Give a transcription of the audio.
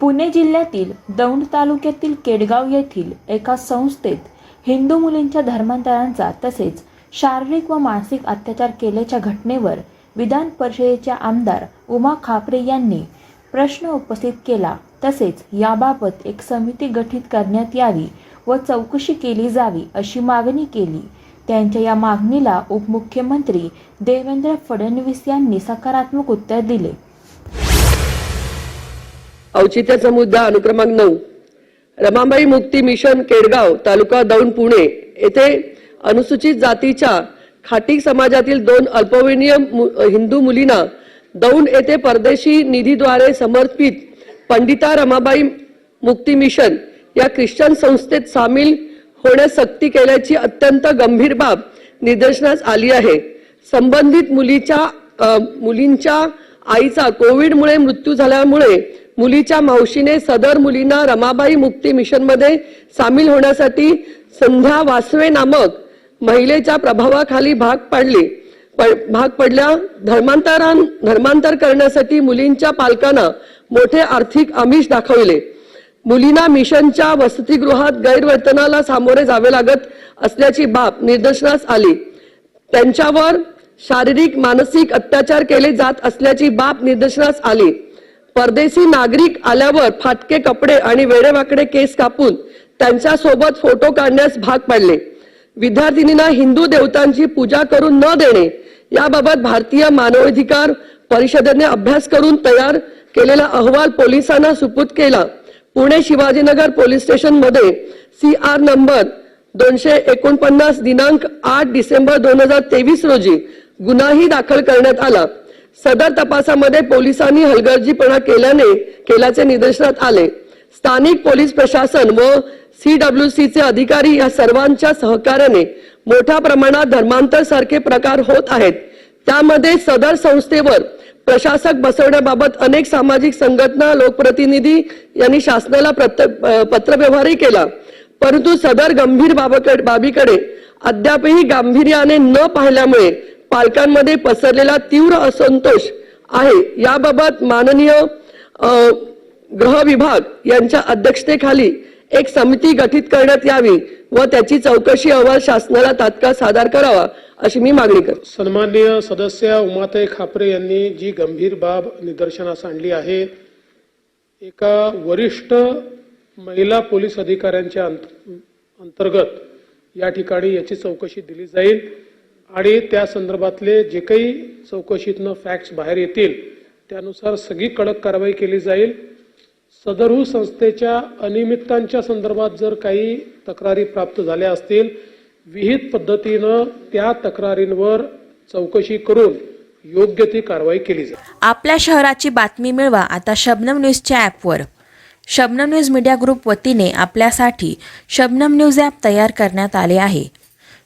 पुणे जिल्ह्यातील दौंड तालुक्यातील केडगाव येथील एका संस्थेत हिंदू मुलींच्या धर्मांतरांचा तसेच शारीरिक व मानसिक अत्याचार केल्याच्या घटनेवर विधान परिषदेच्या आमदार उमा खापरे यांनी प्रश्न उपस्थित केला. तसेच याबाबत एक समिती गठीत करण्यात यावी व चौकशी केली जावी अशी मागणी केली. त्यांच्या या मागणीला उपमुख्यमंत्री देवेंद्र फडणवीस यांनी सकारात्मक उत्तर दिले. औचित्याचा मुद्दा अनुक्रमांक नऊ. रमाबाई मुक्ती मिशन केडगाव तालुका दौंड पुणे. येथे अनुसूचित जातीच्या खाटी समाजातील दोन अल्पवयीन मु- हिंदू मुलींना दौंड येथे परदेशी निधीद्वारे समर्पित पंडिता रमाबाई मुक्ती मिशन या ख्रिश्चन संस्थेत सामील होण्यास सक्ती केल्याची अत्यंत गंभीर बाब निदर्शनास आली आहे. संबंधित मुलीच्या मुलींच्या आईचा कोविडमुळे मृत्यू झाल्यामुळे मुलीच्या मावशीने सदर मुलींना रमाबाई मुक्ती मिशनमध्ये सामील होण्यासाठी संध्या वासवे नामक महिलेच्या प्रभावाखाली भाग पाडले. प- भाग पडल्या धर्मांतरान धर्मांतर करण्यासाठी मुलींच्या पालकांना मोठे आर्थिक आमिष दाखवले. मुलींना मिशनच्या वसतिगृहात गैरवर्तनाला सामोरे जावे लागत असल्याची बाब निदर्शनास आली. त्यांच्यावर शारीरिक मानसिक अत्याचार केले जात असल्याची बाब निदर्शनास आली. परदेशी नागरिक आल्यावर फाटके कपडे आणि वेडेवाकडे केस कापून त्यांच्यासोबत फोटो काढण्यास भाग पाडले. विद्यार्थिनींना हिंदू देवतांची पूजा करून न देणे याबाबत भारतीय मानवाधिकार परिषदेने अभ्यास करून तयार केलेला अहवाल पोलिसांना सुपूत केला. पुणे शिवाजीनगर पोलीस स्टेशनमध्ये सी आर नंबर दोनशे एकोणपन्नास दिनांक आठ डिसेंबर दोन हजार तेवीस रोजी गुन्हाही दाखल करण्यात आला. सदर तपासामध्ये पोलिसांनी हलगर्जीपणा केल्याने केल्याचे निदर्शनात आले. स्थानिक पोलीस प्रशासन व सी डब्ल्यू सीचे अधिकारी या सर्वांच्या सहकार्याने मोठ्या प्रमाणात धर्मांतर सारखे प्रकार होत आहेत. त्यामध्ये सदर संस्थेवर प्रशासक बसवण्याबाबत अनेक सामाजिक संघटना लोकप्रतिनिधी यांनी शासनाला पत्रव्यवहारही केला. परंतु सदर गंभीर बाबीकडे अद्यापही गांभीर्याने न पाहिल्यामुळे पालकांमध्ये पसरलेला तीव्र असंतोष आहे. याबाबत माननीय गृह विभाग यांच्या अध्यक्षतेखाली एक समिती गठीत करण्यात यावी व त्याची चौकशी अहवाल शासनाला तात्काळ सादर करावा अशी मी मागणी करतो. सन्माननीय सदस्य उमाताई खापरे यांनी जी गंभीर बाब निदर्शनास आणली आहे एका वरिष्ठ महिला पोलीस अधिकाऱ्यांच्या अंत- अंतर्गत या ठिकाणी याची चौकशी दिली जाईल. आणि त्या संदर्भातले जे काही चौकशीतनं फॅक्ट्स बाहेर येतील त्यानुसार सगळी कडक कारवाई केली जाईल. सदरहू संस्थेच्या अनियमिततांच्या संदर्भात जर काही तक्रारी प्राप्त झाल्या असतील विहित पद्धतीनं त्या तक्रारींवर चौकशी करून योग्य ती कारवाई केली जाईल. आपल्या शहराची बातमी मिळवा आता शबनम न्यूजच्या ॲपवर. शबनम न्यूज मीडिया ग्रुप वतीने आपल्यासाठी शबनम न्यूज ॲप तयार करण्यात आले आहे.